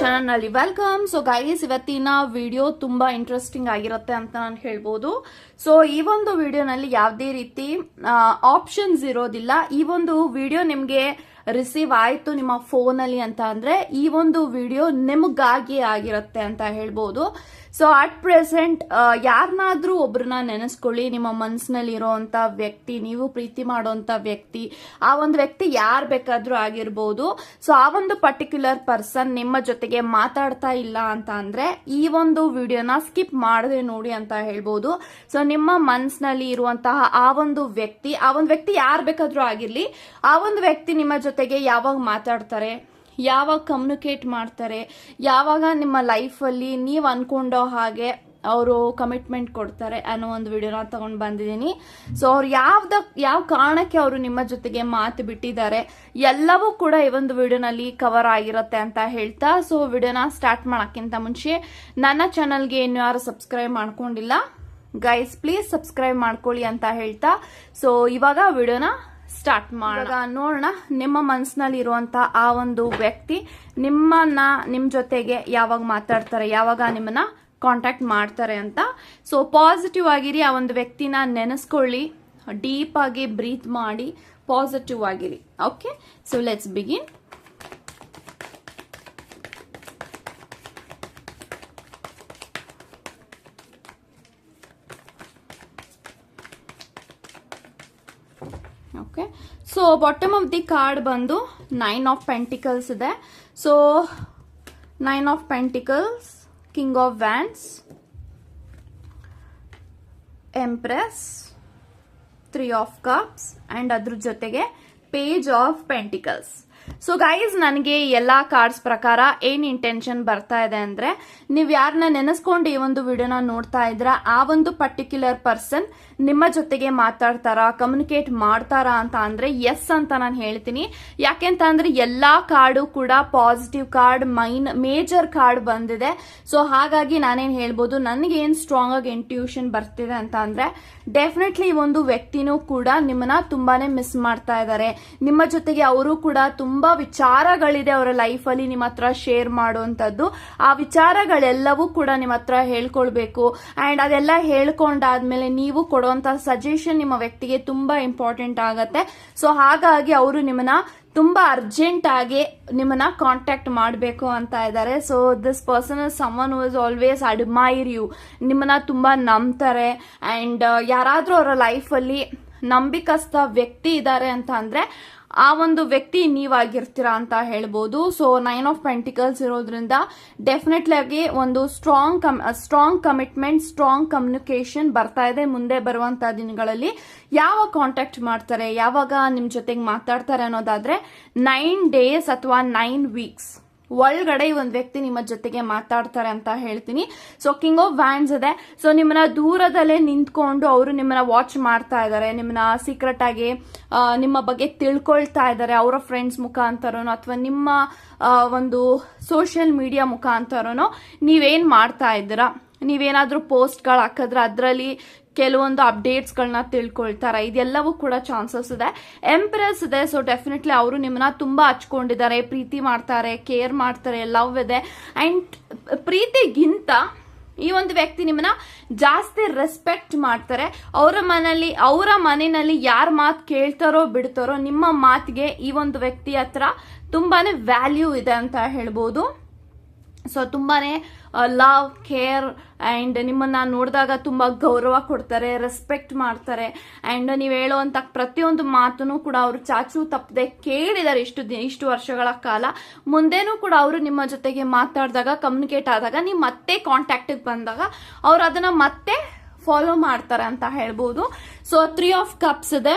ಚಾನಲ್ನಲ್ಲಿ welcome so guys ಇವತ್ತಿನ video ತುಂಬಾ ಇಂಟ್ರೆಸ್ಟಿಂಗ್ ಆಗಿರುತ್ತೆ ಅಂತ ನಾನು ಹೇಳ್ಬೋದು. ಸೊ ಈ ಒಂದು ವಿಡಿಯೋನಲ್ಲಿ ಯಾವುದೇ ರೀತಿ ಆಪ್ಷನ್ಸ್ ಇರೋದಿಲ್ಲ. ಈ ಒಂದು ವಿಡಿಯೋ ನಿಮಗೆ ರಿಸೀವ್ ಆಯಿತು ನಿಮ್ಮ ಫೋನಲ್ಲಿ ಅಂತ ಅಂದ್ರೆ ಈ ಒಂದು ವಿಡಿಯೋ ನಿಮಗಾಗಿ ಆಗಿರುತ್ತೆ ಅಂತ ಹೇಳ್ಬೋದು. ಸೊ ಅಟ್ ಪ್ರೆಸೆಂಟ್ ಯಾರನ್ನಾದ್ರೂ ಒಬ್ಬರನ್ನ ನೆನೆಸ್ಕೊಳ್ಳಿ. ನಿಮ್ಮ ಮನಸ್ಸಿನಲ್ಲಿ ಇರೋವಂಥ ವ್ಯಕ್ತಿ, ನೀವು ಪ್ರೀತಿ ಮಾಡೋವಂಥ ವ್ಯಕ್ತಿ, ಆ ಒಂದು ವ್ಯಕ್ತಿ ಯಾರು ಬೇಕಾದರೂ ಆಗಿರ್ಬೋದು. ಸೊ ಆ ಒಂದು ಪರ್ಟಿಕ್ಯುಲರ್ ಪರ್ಸನ್ ನಿಮ್ಮ ಜೊತೆಗೆ ಮಾತಾಡ್ತಾ ಇಲ್ಲ ಅಂತ ಅಂದರೆ ಈ ಒಂದು ವಿಡಿಯೋನ ಸ್ಕಿಪ್ ಮಾಡದೆ ನೋಡಿ ಅಂತ ಹೇಳ್ಬೋದು. ಸೊ ನಿಮ್ಮ ಮನಸ್ಸಿನಲ್ಲಿ ಇರುವಂತಹ ಆ ಒಂದು ವ್ಯಕ್ತಿ, ಆ ಒಂದು ವ್ಯಕ್ತಿ ಯಾರು ಬೇಕಾದರೂ ಆಗಿರಲಿ, ಆ ಒಂದು ವ್ಯಕ್ತಿ ನಿಮ್ಮ ಜೊತೆಗೆ ಯಾವಾಗ ಮಾತಾಡ್ತಾರೆ? ಯಾವಾಗ ಕಮ್ಯುನಿಕೇಟ್ ಮಾಡ್ತಾರೆ, ಯಾವಾಗ ನಿಮ್ಮ ಲೈಫಲ್ಲಿ ನೀವು ಅಂದ್ಕೊಂಡೋ ಹಾಗೆ ಅವರು ಕಮಿಟ್ಮೆಂಟ್ ಕೊಡ್ತಾರೆ ಅನ್ನೋ ಒಂದು ವಿಡಿಯೋನ ತಗೊಂಡು ಬಂದಿದ್ದೀನಿ. ಸೊ ಅವ್ರು ಯಾವ್ದ, ಯಾವ ಕಾರಣಕ್ಕೆ ಅವರು ನಿಮ್ಮ ಜೊತೆಗೆ ಮಾತು ಬಿಟ್ಟಿದ್ದಾರೆ, ಎಲ್ಲವೂ ಕೂಡ ಈ ಒಂದು ವಿಡಿಯೋನಲ್ಲಿ ಕವರ್ ಆಗಿರುತ್ತೆ ಅಂತ ಹೇಳ್ತಾ ಸೊ ವಿಡಿಯೋನ ಸ್ಟಾರ್ಟ್ ಮಾಡೋಕ್ಕಿಂತ ಮುಂಚೆ ನನ್ನ ಚಾನಲ್ಗೆ ಇನ್ನು ಯಾರು ಸಬ್ಸ್ಕ್ರೈಬ್ ಮಾಡ್ಕೊಂಡಿಲ್ಲ ಗೈಸ್ ಪ್ಲೀಸ್ ಸಬ್ಸ್ಕ್ರೈಬ್ ಮಾಡ್ಕೊಳ್ಳಿ ಅಂತ ಹೇಳ್ತಾ ಸೊ ಇವಾಗ ವಿಡಿಯೋನ ಸ್ಟಾರ್ಟ್ ಮಾಡೋಣ. ನೋಡೋಣ, ನಿಮ್ಮ ಮನಸ್ಸಿನಲ್ಲಿ ಇರುವಂತ ಆ ಒಂದು ವ್ಯಕ್ತಿ ನಿಮ್ಮನ್ನ, ನಿಮ್ ಜೊತೆಗೆ ಯಾವಾಗ ಮಾತಾಡ್ತಾರೆ, ಯಾವಾಗ ನಿಮ್ಮನ್ನ ಕಾಂಟ್ಯಾಕ್ಟ್ ಮಾಡ್ತಾರೆ ಅಂತ. ಸೊ ಪಾಸಿಟಿವ್ ಆಗಿರಿ, ಆ ಒಂದು ವ್ಯಕ್ತಿನ ನೆನೆಸ್ಕೊಳ್ಳಿ ಡೀಪ್ ಆಗಿ ಬ್ರೀತ್ ಮಾಡಿ ಪಾಸಿಟಿವ್ ಆಗಿರಿ. Okay so let's begin okay so bottom of the card ಬಂದು ನೈನ್ ಆಫ್ ಪೆಂಟಿಕಲ್ಸ್ ಇದೆ. So nine of pentacles king of wands empress three of cups and ಅದ್ರ ಜೊತೆಗೆ page of pentacles so guys ನನಗೆ ಎಲ್ಲ cards ಪ್ರಕಾರ ಏನ್ intention ಬರ್ತಾ ಇದೆ ಅಂದ್ರೆ, ನೀವ್ ಯಾರನ್ನ ನೆನೆಸ್ಕೊಂಡು ಈ ಒಂದು ವಿಡಿಯೋನ ನೋಡ್ತಾ ಇದ್ರ, ಆ ಒಂದು ಪರ್ಟಿಕ್ಯುಲರ್ ಪರ್ಸನ್ ನಿಮ್ಮ ಜೊತೆಗೆ ಮಾತಾಡ್ತಾರಾ ಕಮ್ಯುನಿಕೇಟ್ ಮಾಡ್ತಾರಾ ಅಂತ ಅಂದ್ರೆ ಎಸ್ ಅಂತ ನಾನು ಹೇಳ್ತೀನಿ. ಯಾಕೆಂತ ಅಂದ್ರೆ ಎಲ್ಲಾ ಕಾರ್ಡು ಕೂಡ positive card main major card ಬಂದಿದೆ. ಸೊ ಹಾಗಾಗಿ ನಾನೇನು ಹೇಳ್ಬೋದು, ನನಗೆ ಏನ್ ಸ್ಟ್ರಾಂಗ್ ಆಗಿ ಇಂಟ್ಯೂಷನ್ ಬರ್ತಿದೆ ಅಂತ ಅಂದ್ರೆ ಡೆಫಿನೆಟ್ಲಿ ಒಂದು ವ್ಯಕ್ತಿನೂ ಕೂಡ ನಿಮ್ಮನ್ನ ತುಂಬಾನೇ ಮಿಸ್ ಮಾಡ್ತಾ ಇದ್ದಾರೆ ನಿಮ್ಮ ಜೊತೆಗೆ ಅವರು ಕೂಡ ವಿಚಾರಗಳಿದೆ ಅವರ ಲೈಫ್ ಅಲ್ಲಿ ನಿಮ್ಮ ಹತ್ರ ಶೇರ್ ಮಾಡುವಂಥದ್ದು. ಆ ವಿಚಾರಗಳೆಲ್ಲವೂ ಕೂಡ ನಿಮ್ಮ ಹತ್ರ ಹೇಳ್ಕೊಳ್ಬೇಕು. ಅಂಡ್ ಅದೆಲ್ಲ ಹೇಳ್ಕೊಂಡಾದ್ಮೇಲೆ ನೀವು ಕೊಡುವಂಥ ಸಜೆಷನ್ ನಿಮ್ಮ ವ್ಯಕ್ತಿಗೆ ತುಂಬಾ ಇಂಪಾರ್ಟೆಂಟ್ ಆಗತ್ತೆ. ಸೊ ಹಾಗಾಗಿ ಅವರು ನಿಮ್ಮನ್ನ ತುಂಬಾ ಅರ್ಜೆಂಟ್ ಆಗಿ ನಿಮ್ಮನ್ನ ಕಾಂಟ್ಯಾಕ್ಟ್ ಮಾಡಬೇಕು ಅಂತ ಇದ್ದಾರೆ. So this person is someone was always admire you ನಿಮ್ಮನ್ನ ತುಂಬಾ ನಂಬ್ತಾರೆ. ಅಂಡ್ ಯಾರಾದರೂ ಅವರ ಲೈಫಲ್ಲಿ ನಂಬಿಕಸ್ಥ ವ್ಯಕ್ತಿ ಇದ್ದಾರೆ ಅಂತ ಅಂದ್ರೆ ಆ ಒಂದು ವ್ಯಕ್ತಿ ನೀವಾಗಿರ್ತೀರಾ ಅಂತ ಹೇಳ್ಬೋದು. ಸೊ ನೈನ್ ಆಫ್ ಪೆಂಟಿಕಲ್ಸ್ ಇರೋದ್ರಿಂದ ಡೆಫಿನೆಟ್ಲಿ ಆಗಿ ಒಂದು strong strong commitment strong communication ಬರ್ತಾ ಇದೆ ಮುಂದೆ ಬರುವಂತಹ ದಿನಗಳಲ್ಲಿ. ಯಾವಾಗ ಕಾಂಟ್ಯಾಕ್ಟ್ ಮಾಡ್ತಾರೆ? ಯಾವಾಗ ನಿಮ್ ಜೊತೆಗೆ ಮಾತಾಡ್ತಾರೆ ಅನ್ನೋದಾದ್ರೆ ನೈನ್ ಡೇಸ್ ಅಥವಾ ನೈನ್ ವೀಕ್ಸ್ ಒಳಗಡೆ ಒಂದು ವ್ಯಕ್ತಿ ನಿಮ್ಮ ಜೊತೆಗೆ ಮಾತಾಡ್ತಾರೆ ಅಂತ ಹೇಳ್ತೀನಿ. ಸೊ ಕಿಂಗ್ ಆಫ್ ವ್ಯಾನ್ಸ್ ಇದೆ. ಸೊ ನಿಮ್ಮನ್ನ ದೂರದಲ್ಲೇ ನಿಂತ್ಕೊಂಡು ಅವರು ನಿಮ್ಮನ್ನ ವಾಚ್ ಮಾಡ್ತಾ ಇದ್ದಾರೆ ನಿಮ್ಮನ್ನ ಸೀಕ್ರೆಟ್ ಆಗಿ ನಿಮ್ಮ ಬಗ್ಗೆ ತಿಳ್ಕೊಳ್ತಾ ಇದ್ದಾರೆ ಅವರ ಫ್ರೆಂಡ್ಸ್ ಮುಖಾಂತರನೋ ಅಥವಾ ನಿಮ್ಮ ಒಂದು ಸೋಷಿಯಲ್ ಮೀಡಿಯಾ ಮುಖಾಂತರನೋ ನೀವೇನು ಮಾಡ್ತಾ ಇದ್ದೀರಾ? ನೀವೇನಾದರೂ ಪೋಸ್ಟ್ಗಳು ಹಾಕಿದ್ರೆ ಅದರಲ್ಲಿ ಕೆಲವೊಂದು ಅಪ್ಡೇಟ್ಸ್ಗಳನ್ನ ತಿಳ್ಕೊಳ್ತಾರೆ. ಇದೆಲ್ಲವೂ ಕೂಡ ಚಾನ್ಸಸ್ ಇದೆ. ಎಂಪ್ರೆಸ್ ಇದೆ. ಸೊ ಡೆಫಿನೆಟ್ಲಿ ಅವರು ನಿಮ್ಮನ್ನ ತುಂಬಾ ಹಚ್ಕೊಂಡಿದ್ದಾರೆ. ಪ್ರೀತಿ ಮಾಡ್ತಾರೆ ಕೇರ್ ಮಾಡ್ತಾರೆ ಲವ್ ಇದೆ. ಅಂಡ್ ಪ್ರೀತಿಗಿಂತ ಈ ಒಂದು ವ್ಯಕ್ತಿ ನಿಮ್ಮನ್ನ ಜಾಸ್ತಿ ರೆಸ್ಪೆಕ್ಟ್ ಮಾಡ್ತಾರೆ. ಅವರ ಮನೆಯಲ್ಲಿ ಅವರ ಮನೆಯಲ್ಲಿ ಯಾರ ಮಾತು ಕೇಳ್ತಾರೋ ಬಿಡ್ತಾರೋ ನಿಮ್ಮ ಮಾತಿಗೆ ಈ ಒಂದು ವ್ಯಕ್ತಿ ಹತ್ರ ತುಂಬಾನೇ ವ್ಯಾಲ್ಯೂ ಇದೆ ಅಂತ ಹೇಳ್ಬೋದು. ಸೊ ತುಂಬಾನೇ ಲವ್ ಕೇರ್ ಆ್ಯಂಡ್ ನಿಮ್ಮನ್ನ ನೋಡಿದಾಗ ತುಂಬ ಗೌರವ ಕೊಡ್ತಾರೆ ರೆಸ್ಪೆಕ್ಟ್ ಮಾಡ್ತಾರೆ. ಆ್ಯಂಡ್ ನೀವು ಹೇಳುವಂಥ ಪ್ರತಿಯೊಂದು ಮಾತನ್ನು ಕೂಡ ಅವರು ಚಾಚು ತಪ್ಪದೆ ಕೇಳಿದ್ದಾರೆ ಇಷ್ಟು ದಿನ ಇಷ್ಟು ವರ್ಷಗಳ ಕಾಲ. ಮುಂದೇನೂ ಕೂಡ ಅವರು ನಿಮ್ಮ ಜೊತೆಗೆ ಮಾತಾಡಿದಾಗ ಕಮ್ಯುನಿಕೇಟ್ ಆದಾಗ, ನೀವು ಮತ್ತೆ ಕಾಂಟ್ಯಾಕ್ಟಿಗೆ ಬಂದಾಗ ಅವ್ರು ಅದನ್ನು ಮತ್ತೆ ಫಾಲೋ ಮಾಡ್ತಾರೆ ಅಂತ ಹೇಳ್ಬೋದು. ಸೊ ತ್ರೀ ಆಫ್ ಕಪ್ಸ್ ಇದೆ.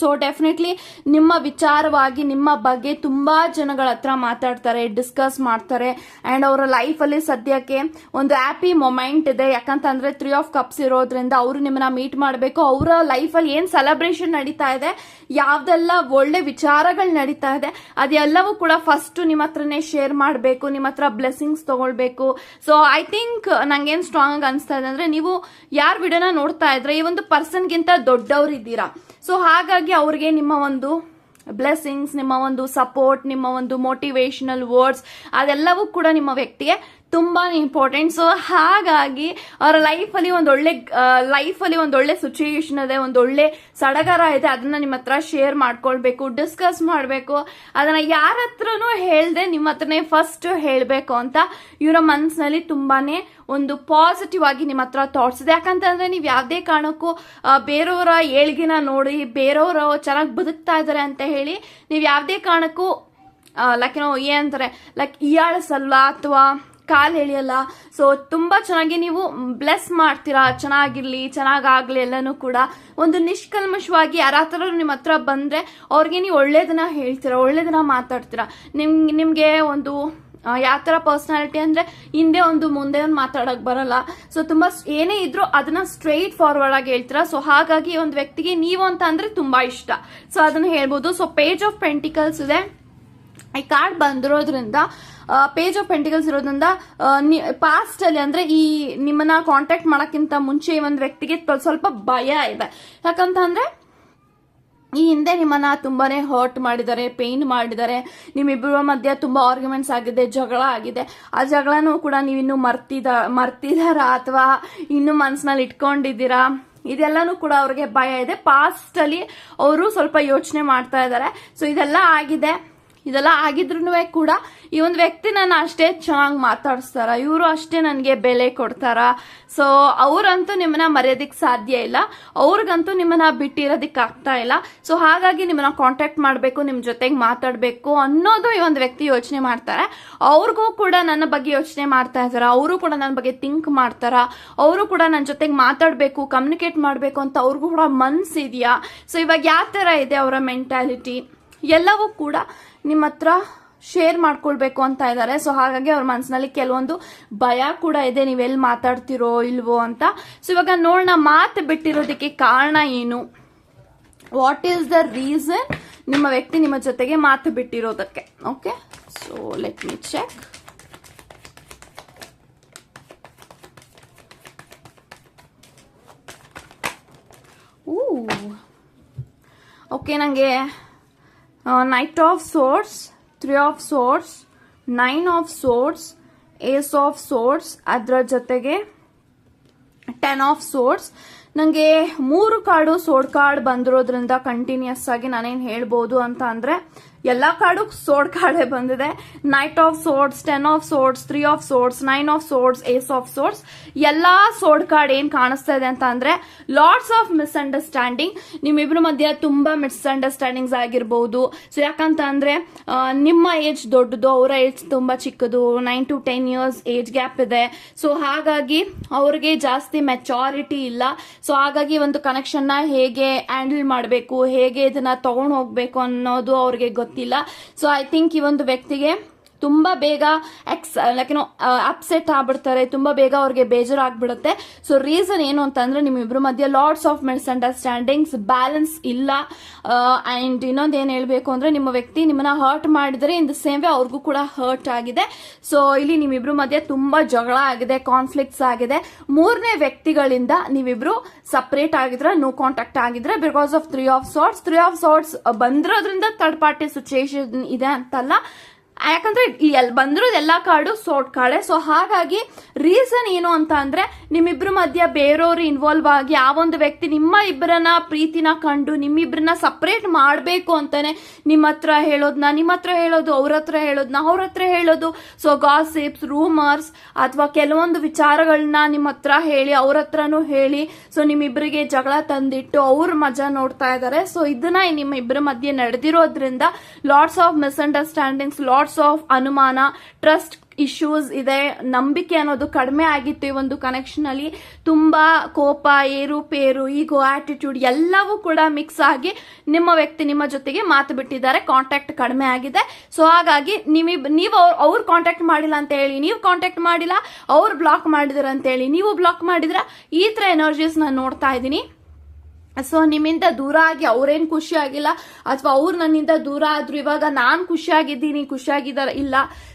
ಸೊ ಡೆಫಿನೆಟ್ಲಿ ನಿಮ್ಮ ವಿಚಾರವಾಗಿ, ನಿಮ್ಮ ಬಗ್ಗೆ ತುಂಬಾ ಜನಗಳ ಹತ್ರ ಮಾತಾಡ್ತಾರೆ ಡಿಸ್ಕಸ್ ಮಾಡ್ತಾರೆ. ಅಂಡ್ ಅವರ ಲೈಫಲ್ಲಿ ಸದ್ಯಕ್ಕೆ ಒಂದು ಹ್ಯಾಪಿ ಮೊಮೆಂಟ್ ಇದೆ. ಯಾಕಂತಂದ್ರೆ ತ್ರೀ ಆಫ್ ಕಪ್ಸ್ ಇರೋದ್ರಿಂದ ಅವರು ನಿಮ್ಮನ್ನ ಮೀಟ್ ಮಾಡಬೇಕು. ಅವರ ಲೈಫಲ್ಲಿ ಏನು ಸೆಲೆಬ್ರೇಷನ್ ನಡೀತಾ ಇದೆ, ಯಾವ್ದೆಲ್ಲ ಒಳ್ಳೆ ವಿಚಾರಗಳು ನಡೀತಾ ಇದೆ, ಅದೆಲ್ಲವೂ ಕೂಡ ಫಸ್ಟ್ ನಿಮ್ಮ ಹತ್ರನೇ ಶೇರ್ ಮಾಡಬೇಕು, ನಿಮ್ಮ ಹತ್ರ ಬ್ಲೆಸ್ಸಿಂಗ್ಸ್ ತಗೊಳ್ಬೇಕು. ಸೊ ಐ ಥಿಂಕ್ ನಂಗೇನು ಸ್ಟ್ರಾಂಗ್ ಅನಿಸ್ತಾ ಇದೆ ಅಂದರೆ, ನೀವು ಯಾರ ವಿಡಿಯೋನ ನೋಡ್ತಾ ಇದ್ರೆ, ಈ ಒಂದು ಪರ್ಸನ್ಗಿಂತ ದೊಡ್ಡವ್ರು ಇದ್ದೀರಾ ಸೊ ಹಾಗಾಗಿ ಅವ್ರಿಗೆ ನಿಮ್ಮ ಒಂದು ಬ್ಲೆಸ್ಸಿಂಗ್ಸ್ ನಿಮ್ಮ ಒಂದು ಸಪೋರ್ಟ್ ನಿಮ್ಮ ಒಂದು ಮೋಟಿವೇಶನಲ್ ವರ್ಡ್ಸ್ ಅದೆಲ್ಲವೂ ಕೂಡ ನಿಮ್ಮ ವ್ಯಕ್ತಿಗೆ ತುಂಬಾ ಇಂಪಾರ್ಟೆಂಟ್ ಸೊ ಹಾಗಾಗಿ ಅವರ ಲೈಫಲ್ಲಿ ಒಂದೊಳ್ಳೆ ಲೈಫಲ್ಲಿ ಒಂದೊಳ್ಳೆ ಸಿಚುಯೇಷನ್ ಇದೆ ಒಂದೊಳ್ಳೆ ಸಡಗರ ಇದೆ, ಅದನ್ನ ನಿಮ್ಮ ಹತ್ರ ಶೇರ್ ಮಾಡ್ಕೊಳ್ಬೇಕು ಡಿಸ್ಕಸ್ ಮಾಡಬೇಕು. ಅದನ್ನ ಯಾರ ಹತ್ರನೂ ಹೇಳ್ದೆ ನಿಮ್ಮ ಹತ್ರನೇ ಫಸ್ಟ್ ಹೇಳಬೇಕು ಅಂತ ಇವರ ಮನಸ್ಸಿನಲ್ಲಿ ತುಂಬಾನೇ ಒಂದು ಪಾಸಿಟಿವ್ ಆಗಿ ನಿಮ್ಮ ಹತ್ರ ಥಾಟ್ಸ್ ಇದೆ. ಯಾಕಂತಂದ್ರೆ ನೀವು ಯಾವುದೇ ಕಾರಣಕ್ಕೂ ಬೇರೆಯವರ ಏಳ್ಗಿನ ನೋಡಿ ಬೇರೆಯವರು ಚೆನ್ನಾಗಿ ಬದುಕ್ತಾ ಇದ್ದಾರೆ ಅಂತ ಹೇಳಿ ನೀವು ಯಾವುದೇ ಕಾರಣಕ್ಕೂ ಲೈಕ್ ಏನೋ ಏನಂತಾರೆ ಲೈಕ್ ಇಯಾಳಿಸಲ್ಲ ಅಥವಾ ಕಾಲು ಎಳೆಯಲ್ಲ. ಸೊ ತುಂಬಾ ಚೆನ್ನಾಗಿ ನೀವು ಬ್ಲೆಸ್ ಮಾಡ್ತೀರಾ. ಚೆನ್ನಾಗಿರ್ಲಿ, ಚೆನ್ನಾಗಾಗ್ಲಿ ಎಲ್ಲನೂ ಕೂಡ. ಒಂದು ನಿಷ್ಕಲ್ಮಶವಾಗಿ ಯಾರಾತರ ನಿಮ್ಮ ಹತ್ರ ಬಂದ್ರೆ ಅವ್ರಿಗೆ ನೀವು ಒಳ್ಳೇದನ್ನ ಹೇಳ್ತೀರಾ, ಒಳ್ಳೇದನ್ನ ಮಾತಾಡ್ತೀರಾ. ನಿಮ್, ನಿಮಗೆ ಒಂದು ಯಾವ ಥರ ಪರ್ಸ್ನಾಲಿಟಿ ಅಂದರೆ ಹಿಂದೆ ಒಂದು, ಮುಂದೆ ಒಂದು ಮಾತಾಡೋಕೆ ಬರಲ್ಲ. ಸೊ ತುಂಬ ಏನೇ ಇದ್ರೂ ಅದನ್ನ ಸ್ಟ್ರೈಟ್ ಫಾರ್ವರ್ಡ್ ಆಗಿ ಹೇಳ್ತೀರಾ. ಸೊ ಹಾಗಾಗಿ ಒಂದು ವ್ಯಕ್ತಿಗೆ ನೀವು ಅಂತ ಅಂದರೆ ತುಂಬ ಇಷ್ಟ. ಸೊ ಅದನ್ನ ಹೇಳ್ಬೋದು. ಸೊ ಪೇಜ್ ಆಫ್ ಪೆಂಟಿಕಲ್ಸ್ ಇದೆ. ಈ ಕಾರ್ಡ್ ಬಂದಿರೋದ್ರಿಂದ ಪೇಜ್ ಆಫ್ ಪೆಂಟಿಕಲ್ಸ್ ಇರೋದ್ರಿಂದ ಪಾಸ್ಟ್ ಅಲ್ಲಿ ಅಂದ್ರೆ ಈ ನಿಮ್ಮನ್ನ ಕಾಂಟ್ಯಾಕ್ಟ್ ಮಾಡೋಕ್ಕಿಂತ ಮುಂಚೆ ಈ ಒಂದು ವ್ಯಕ್ತಿಗೆ ಸ್ವಲ್ಪ ಭಯ ಇದೆ. ಯಾಕಂತ ಅಂದ್ರೆ ಈ ಹಿಂದೆ ನಿಮ್ಮನ್ನ ತುಂಬಾನೇ ಹರ್ಟ್ ಮಾಡಿದ್ದಾರೆ ಪೇನ್ ಮಾಡಿದ್ದಾರೆ. ನಿಮ್ಮಿಬ್ಬರ ಮಧ್ಯೆ ತುಂಬಾ ಆರ್ಗ್ಯುಮೆಂಟ್ಸ್ ಆಗಿದೆ, ಜಗಳ ಆಗಿದೆ. ಆ ಜಗಳನೂ ಕೂಡ ನೀವಿನ್ನು ಮರ್ತಿದ, ಮರ್ತಿದಾರ ಅಥವಾ ಇನ್ನು ಮನಸ್ಸಿನಲ್ಲಿ ಇಟ್ಕೊಂಡಿದ್ದೀರಾ? ಇದೆಲ್ಲನೂ ಕೂಡ ಅವ್ರಿಗೆ ಭಯ ಇದೆ. ಪಾಸ್ಟ್ ಅಲ್ಲಿ ಅವರು ಸ್ವಲ್ಪ ಯೋಚನೆ ಮಾಡ್ತಾ ಇದ್ದಾರೆ. ಸೊ ಇದೆಲ್ಲ ಆಗಿದೆ. ಇದೆಲ್ಲ ಆಗಿದ್ರು ಕೂಡ ಈ ಒಂದು ವ್ಯಕ್ತಿ ನನ್ನ ಅಷ್ಟೇ ಚೆನ್ನಾಗಿ ಮಾತಾಡಿಸ್ತಾರ. ಇವರು ಅಷ್ಟೇ ನನಗೆ ಬೆಲೆ ಕೊಡ್ತಾರ. ಸೊ ಅವರಂತೂ ನಿಮ್ಮನ್ನ ಮರೆಯೋದಕ್ಕೆ ಸಾಧ್ಯ ಇಲ್ಲ. ಅವ್ರಿಗಂತೂ ನಿಮ್ಮನ್ನ ಬಿಟ್ಟಿರೋದಕ್ಕೆ ಆಗ್ತಾ ಇಲ್ಲ. ಸೊ ಹಾಗಾಗಿ ನಿಮ್ಮನ್ನ ಕಾಂಟ್ಯಾಕ್ಟ್ ಮಾಡಬೇಕು ನಿಮ್ಮ ಜೊತೆಗೆ ಮಾತಾಡಬೇಕು ಅನ್ನೋದು ಈ ಒಂದು ವ್ಯಕ್ತಿ ಯೋಚನೆ ಮಾಡ್ತಾರೆ. ಅವ್ರಿಗೂ ಕೂಡ ನನ್ನ ಬಗ್ಗೆ ಯೋಚನೆ ಮಾಡ್ತಾ ಇದ್ದಾರೆ ಅವರು ಕೂಡ ನನ್ನ ಬಗ್ಗೆ ಥಿಂಕ್ ಮಾಡ್ತಾರ. ಅವರು ಕೂಡ ನನ್ನ ಜೊತೆಗೆ ಮಾತಾಡಬೇಕು ಕಮ್ಯುನಿಕೇಟ್ ಮಾಡಬೇಕು ಅಂತ ಅವ್ರಿಗೂ ಕೂಡ ಮನ್ಸಿದೆಯಾ ಸೊ ಇವಾಗ ಯಾವ ಥರ ಇದೆ ಅವರ ಮೆಂಟ್ಯಾಲಿಟಿ ಎಲ್ಲವೂ ಕೂಡ ನಿಮ್ಮ ಹತ್ರ ಶೇರ್ ಮಾಡ್ಕೊಳ್ಬೇಕು ಅಂತ ಇದ್ದಾರೆ ಸೊ ಹಾಗಾಗಿ ಅವ್ರ ಮನಸ್ಸಿನಲ್ಲಿ ಕೆಲವೊಂದು ಭಯ ಕೂಡ ಇದೆ. ನೀವೆಲ್ಲಿ ಮಾತಾಡ್ತಿರೋ ಇಲ್ವೋ ಅಂತ. ಸೊ ಇವಾಗ ನೋಡೋಣ ಮಾತು ಬಿಟ್ಟಿರೋದಕ್ಕೆ ಕಾರಣ ಏನು? ವಾಟ್ ಈಸ್ ದ ರೀಸನ್ ನಿಮ್ಮ ವ್ಯಕ್ತಿ ನಿಮ್ಮ ಜೊತೆಗೆ ಮಾತು ಬಿಟ್ಟಿರೋದಕ್ಕೆ? Okay so let me check okay ನನಗೆ knight of swords three of swords nine of swords ace of swords ಅದರ ಜೊತೆಗೆ ಟೆನ್ ಆಫ್ ಸೋರ್ಸ್ ನನಗೆ ಮೂರು ಕಾರ್ಡು ಸೋಡ್ ಕಾರ್ಡ್ ಬಂದಿರೋದ್ರಿಂದ ಕಂಟಿನ್ಯೂಸ್ ಆಗಿ ನಾನೇನು ಹೇಳ್ಬೋದು ಅಂತ ಅಂದರೆ ಎಲ್ಲ ಕಾರ್ಡು ಸೋಡ್ ಕಾರ್ಡೇ ಬಂದಿದೆ. Knight of swords ten of swords three of swords nine of swords ace of swords ಎಲ್ಲ ಸೋಡ್ ಕಾರ್ಡ್ ಏನು ಕಾಣಿಸ್ತಾ ಇದೆ ಅಂತ ಅಂದ್ರೆ ಲಾಟ್ಸ್ ಆಫ್ ಮಿಸ್ಅಂಡರ್ಸ್ಟ್ಯಾಂಡಿಂಗ್ ನಿಮ್ಮಿಬ್ರ ಮಧ್ಯೆ ತುಂಬಾ ಮಿಸ್ಅಂಡರ್ಸ್ಟ್ಯಾಂಡಿಂಗ್ಸ್ ಆಗಿರ್ಬಹುದು ಸೊ ಯಾಕಂತ ಅಂದರೆ ನಿಮ್ಮ ಏಜ್ ದೊಡ್ಡದು, ಅವರ ಏಜ್ ತುಂಬಾ ಚಿಕ್ಕದು nine to ten years age gap ಇದೆ. ಸೊ ಹಾಗಾಗಿ ಅವ್ರಿಗೆ ಜಾಸ್ತಿ ಮೆಚಾರಿಟಿ ಇಲ್ಲ. ಸೊ ಹಾಗಾಗಿ ಒಂದು ಕನೆಕ್ಷನ್ನ ಹೇಗೆ ಹ್ಯಾಂಡಲ್ ಮಾಡಬೇಕು, ಹೇಗೆ ಇದನ್ನ ತಗೊಂಡು ಹೋಗ್ಬೇಕು ಅನ್ನೋದು ಅವ್ರಿಗೆ ಗೊತ್ತಿಲ್ಲ. ಸೊ ಐ ಥಿಂಕ್ ಈ ಒಂದು ವ್ಯಕ್ತಿಗೆ ತುಂಬಾ ಬೇಗ ಎಕ್ಸ್ ಲೈಕ್ ಏನೋ ಅಪ್ಸೆಟ್ ಆಗ್ಬಿಡ್ತಾರೆ, ತುಂಬಾ ಬೇಗ ಅವ್ರಿಗೆ ಬೇಜಾರು ಆಗ್ಬಿಡುತ್ತೆ ಸೊ ರೀಸನ್ ಏನು ಅಂತಂದ್ರೆ ನಿಮ್ಮಿಬ್ರ ಮಧ್ಯೆ ಲಾಟ್ಸ್ ಆಫ್ ಮಿಸ್ಅಂಡರ್ಸ್ಟ್ಯಾಂಡಿಂಗ್ಸ್ ಬ್ಯಾಲೆನ್ಸ್ ಇಲ್ಲ. ಅಂಡ್ ಇನ್ನೊಂದು ಏನು ಹೇಳ್ಬೇಕು ಅಂದ್ರೆ ನಿಮ್ಮ ವ್ಯಕ್ತಿ ನಿಮ್ಮನ್ನ ಹರ್ಟ್ ಮಾಡಿದರೆ ಇನ್ ದ ಸೇಮ್ ವೇ ಅವ್ರಿಗೂ ಕೂಡ ಹರ್ಟ್ ಆಗಿದೆ. ಸೊ ಇಲ್ಲಿ ನಿಮ್ಮಿಬ್ರ ಮಧ್ಯೆ ತುಂಬಾ ಜಗಳ ಆಗಿದೆ ಕಾನ್ಫ್ಲಿಕ್ಟ್ಸ್ ಆಗಿದೆ. ಮೂರನೇ ವ್ಯಕ್ತಿಗಳಿಂದ ನೀವಿಬ್ರು ಸಪ್ರೇಟ್ ಆಗಿದ್ರೆ ನೋ ಕಾಂಟ್ಯಾಕ್ಟ್ ಆಗಿದ್ರೆ because of three of swords three of swords ಬಂದಿರೋದ್ರಿಂದ ಥರ್ಡ್ ಪಾರ್ಟಿ ಸಿಚುಯೇಷನ್ ಇದೆ ಅಂತಲ್ಲ. ಯಾಕಂದ್ರೆ ಎಲ್ಲಿ ಎಲ್ ಎಲ್ಲ ಕಾರ್ಡು ಸೋಟ್ ಕಾರ್ಡೆ. ಸೊ ಹಾಗಾಗಿ ರೀಸನ್ ಏನು ಅಂತ ಅಂದ್ರೆ ನಿಮ್ಮಿಬ್ರ ಮಧ್ಯ ಬೇರೆಯವರು ಇನ್ವಾಲ್ವ್ ಆಗಿ ಆ ಒಂದು ವ್ಯಕ್ತಿ ನಿಮ್ಮ ಇಬ್ಬರನ್ನ ಪ್ರೀತಿನ ಕಂಡು ನಿಮ್ಮಿಬ್ಬರನ್ನ ಸಪ್ರೇಟ್ ಮಾಡಬೇಕು ಅಂತಾನೆ ನಿಮ್ಮ ಹತ್ರ ಹೇಳೋದ್ನ, ನಿಮ್ಮ ಹತ್ರ ಹೇಳೋದು, ಅವ್ರ ಹತ್ರ ಹೇಳೋದ್ನ, ಅವ್ರ ಹತ್ರ ಹೇಳೋದು. ಸೊ ಗಾಸಿಪ್ಸ್ ರೂಮರ್ಸ್ ಅಥವಾ ಕೆಲವೊಂದು ವಿಚಾರಗಳನ್ನ ನಿಮ್ಮ ಹತ್ರ ಹೇಳಿ, ಅವ್ರ ಹತ್ರನೂ ಹೇಳಿ. ಸೊ ನಿಮ್ಮಿಬ್ಬರಿಗೆ ಜಗಳ ತಂದಿಟ್ಟು ಅವ್ರ ಮಜಾ ನೋಡ್ತಾ ಇದ್ದಾರೆ ಸೊ ಇದನ್ನ ನಿಮ್ಮ ಇಬ್ಬರ ಮಧ್ಯೆ ನಡೆದಿರೋದ್ರಿಂದ lots of misunderstandings lots of ಅನುಮಾನ ಟ್ರಸ್ಟ್ ಇಶ್ಯೂಸ್ ಇದೆ. ನಂಬಿಕೆ ಅನ್ನೋದು ಕಡಿಮೆ ಆಗಿತ್ತು ಈ ಒಂದು ಕನೆಕ್ಷನ್ ಅಲ್ಲಿ. ತುಂಬಾ ಕೋಪ ಏರುಪೇರು ಈಗೋ ಆಟಿಟ್ಯೂಡ್ ಎಲ್ಲವೂ ಕೂಡ ಮಿಕ್ಸ್ ಆಗಿ ನಿಮ್ಮ ವ್ಯಕ್ತಿ ನಿಮ್ಮ ಜೊತೆಗೆ ಮಾತು ಬಿಟ್ಟಿದ್ದಾರೆ. ಕಾಂಟ್ಯಾಕ್ಟ್ ಕಡಿಮೆ ಆಗಿದೆ. ಸೊ ಹಾಗಾಗಿ ನಿಮಗೆ ನೀವು ಅವ್ರು ಅವ್ರು ಕಾಂಟ್ಯಾಕ್ಟ್ ಮಾಡಿಲ್ಲ ಅಂತ ಹೇಳಿ, ನೀವು ಕಾಂಟ್ಯಾಕ್ಟ್ ಮಾಡಿಲ್ಲ, ಅವ್ರು ಬ್ಲಾಕ್ ಮಾಡಿದ್ರು ಅಂತ ಹೇಳಿ, ನೀವು ಬ್ಲಾಕ್ ಮಾಡಿದ್ರ ಈ ತರ ಎನರ್ಜೀಸ್ ನಾನು ನೋಡ್ತಾ ಇದ್ದೀನಿ. ಸೊ ನಿಮ್ಮಿಂದ ದೂರ ಆಗಿ ಅವ್ರೇನ್ ಖುಷಿ ಆಗಿಲ್ಲ? ಅಥವಾ ಅವ್ರು ನನ್ನಿಂದ ದೂರ ಆದ್ರು ಇವಾಗ ನಾನು ಖುಷಿಯಾಗಿದ್ದೀನಿ ಖುಷಿಯಾಗಿದ್ದಾರ ಇಲ್ಲ.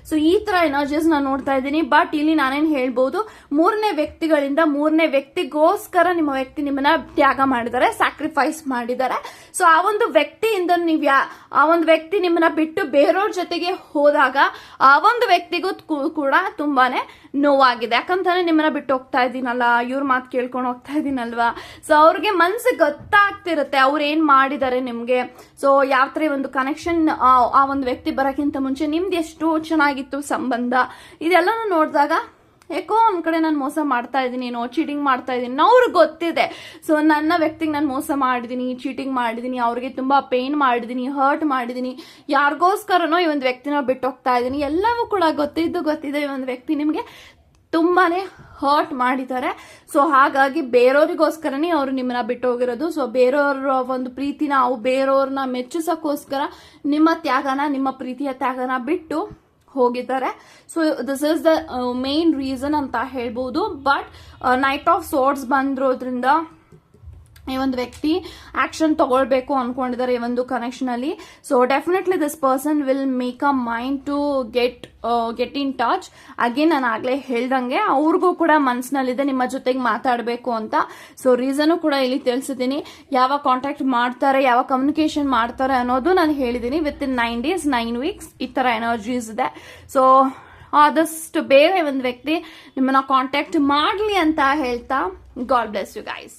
ಸೊ ಈ ತರ ಎನರ್ಜೀಸ್ ನಾನು ನೋಡ್ತಾ ಇದ್ದೀನಿ. ಬಟ್ ಇಲ್ಲಿ ನಾನೇನು ಹೇಳ್ಬೋದು, ಮೂರನೇ ವ್ಯಕ್ತಿಗಳಿಂದ ಮೂರನೇ ವ್ಯಕ್ತಿಗೋಸ್ಕರ ನಿಮ್ಮ ವ್ಯಕ್ತಿ ನಿಮ್ಮನ್ನ ತ್ಯಾಗ ಮಾಡಿದ್ದಾರೆ ಸ್ಯಾಕ್ರಿಫೈಸ್ ಮಾಡಿದ್ದಾರೆ. ಸೊ ಆ ಒಂದು ವ್ಯಕ್ತಿಯಿಂದ ನೀವು ಆ ಒಂದು ವ್ಯಕ್ತಿ ನಿಮ್ಮನ್ನ ಬಿಟ್ಟು ಬೇರೆಯವ್ರ ಜೊತೆಗೆ ಹೋದಾಗ ಆ ಒಂದು ವ್ಯಕ್ತಿಗೂ ಕೂಡ ತುಂಬಾನೇ ನೋವಾಗಿದೆ. ಯಾಕಂತಾನೆ ನಿಮ್ಮನ್ನ ಬಿಟ್ಟು ಹೋಗ್ತಾ ಇದ್ದೀನಲ್ಲ, ಇವ್ರ ಮಾತು ಕೇಳ್ಕೊಂಡು ಹೋಗ್ತಾ ಇದ್ದೀನಲ್ವಾ? ಸೊ ಅವ್ರಿಗೆ ಮನ್ಸಿಗೆ ಗೊತ್ತಾಗ್ತಿರುತ್ತೆ. ಅವ್ರು ಏನ್ ಮಾಡಿದ್ದಾರೆ ನಿಮ್ಗೆ? ಸೊ ಯಾವ ತರ ಒಂದು ಕನೆಕ್ಷನ್ ಆ ಒಂದು ವ್ಯಕ್ತಿ ಬರೋಕ್ಕಿಂತ ಮುಂಚೆ ನಿಮ್ದು ಎಷ್ಟು ಚೆನ್ನಾಗಿತ್ತು ಸಂಬಂಧ. ಇದೆಲ್ಲನೂ ನೋಡಿದಾಗ ಯಾಕೋ ಒಂದ್ ಕಡೆ ನಾನು ಮೋಸ ಮಾಡ್ತಾ ಇದ್ದೀನಿ, ಏನೋ ಚೀಟಿಂಗ್ ಮಾಡ್ತಾ ಇದ್ದೀನಿ. ಅವ್ರಿಗೆ ಗೊತ್ತಿದೆ. ಸೊ ನನ್ನ ವ್ಯಕ್ತಿಗೆ ನಾನು ಮೋಸ ಮಾಡಿದ್ದೀನಿ ಚೀಟಿಂಗ್ ಮಾಡಿದ್ದೀನಿ ಅವ್ರಿಗೆ ತುಂಬಾ ಪೇನ್ ಮಾಡಿದ್ದೀನಿ ಹರ್ಟ್ ಮಾಡಿದ್ದೀನಿ ಯಾರಿಗೋಸ್ಕರನೋ ಈ ಒಂದು ವ್ಯಕ್ತಿನ ಬಿಟ್ಟು ಹೋಗ್ತಾ ಇದ್ದೀನಿ. ಎಲ್ಲವೂ ಕೂಡ ಗೊತ್ತಿದ್ದು ಗೊತ್ತಿದೆ ಈ ಒಂದು ವ್ಯಕ್ತಿ ನಿಮಗೆ. ತುಂಬಾನೇ ಹರ್ಟ್ ಮಾಡಿದ್ದಾರೆ. ಸೊ ಹಾಗಾಗಿ ಬೇರೋರಿಗೋಸ್ಕರನೇ ಅವರು ನಿಮ್ಮನ್ನ ಬಿಟ್ಟು ಹೋಗಿರೋದು ಸೊ ಬೇರೆಯವರ ಒಂದು ಪ್ರೀತಿನ ಅವು ಬೇರೆಯವ್ರನ್ನ ಮೆಚ್ಚಿಸೋಕ್ಕೋಸ್ಕರ ನಿಮ್ಮ ತ್ಯಾಗನ, ನಿಮ್ಮ ಪ್ರೀತಿಯ ತ್ಯಾಗನ ಬಿಟ್ಟು ಹೋಗಿದ್ದಾರೆ. So this is the main reason ಅಂತ ಹೇಳ್ಬೋದು. ಬಟ್ ನೈಟ್ ಆಫ್ ಸೋರ್ಟ್ಸ್ ಬಂದಿರೋದ್ರಿಂದ ಈ ಒಂದು ವ್ಯಕ್ತಿ ಆಕ್ಷನ್ ತಗೊಳ್ಬೇಕು ಅನ್ಕೊಂಡಿದ್ದಾರೆ ಈ ಒಂದು ಕನೆಕ್ಷನ್ ಅಲ್ಲಿ. So definitely this person will make a mind to get get in touch again ನಾನು ಆಗ್ಲೇ ಹೇಳ್ದಂಗೆ ಅವ್ರಿಗೂ ಕೂಡ ಮನ್ಸಿನಲ್ಲಿದೆ ನಿಮ್ಮ ಜೊತೆಗೆ ಮಾತಾಡಬೇಕು ಅಂತ. ಸೊ ರೀಸನು ಕೂಡ ಇಲ್ಲಿ ತಿಳಿಸಿದ್ದೀನಿ. ಯಾವ ಕಾಂಟ್ಯಾಕ್ಟ್ ಮಾಡ್ತಾರೆ, ಯಾವ ಕಮ್ಯುನಿಕೇಶನ್ ಮಾಡ್ತಾರೆ ಅನ್ನೋದು ನಾನು ಹೇಳಿದ್ದೀನಿ. Within nine days nine weeks ಈ ಥರ ಎನರ್ಜೀಸ್ ಇದೆ. ಸೊ ಆದಷ್ಟು ಬೇರೆ ಒಂದು ವ್ಯಕ್ತಿ ನಿಮ್ಮನ್ನ ಕಾಂಟ್ಯಾಕ್ಟ್ ಮಾಡಲಿ ಅಂತ ಹೇಳ್ತಾ ಗಾಡ್ ಬ್ಲೆಸ್ ಯು ಗೈಸ್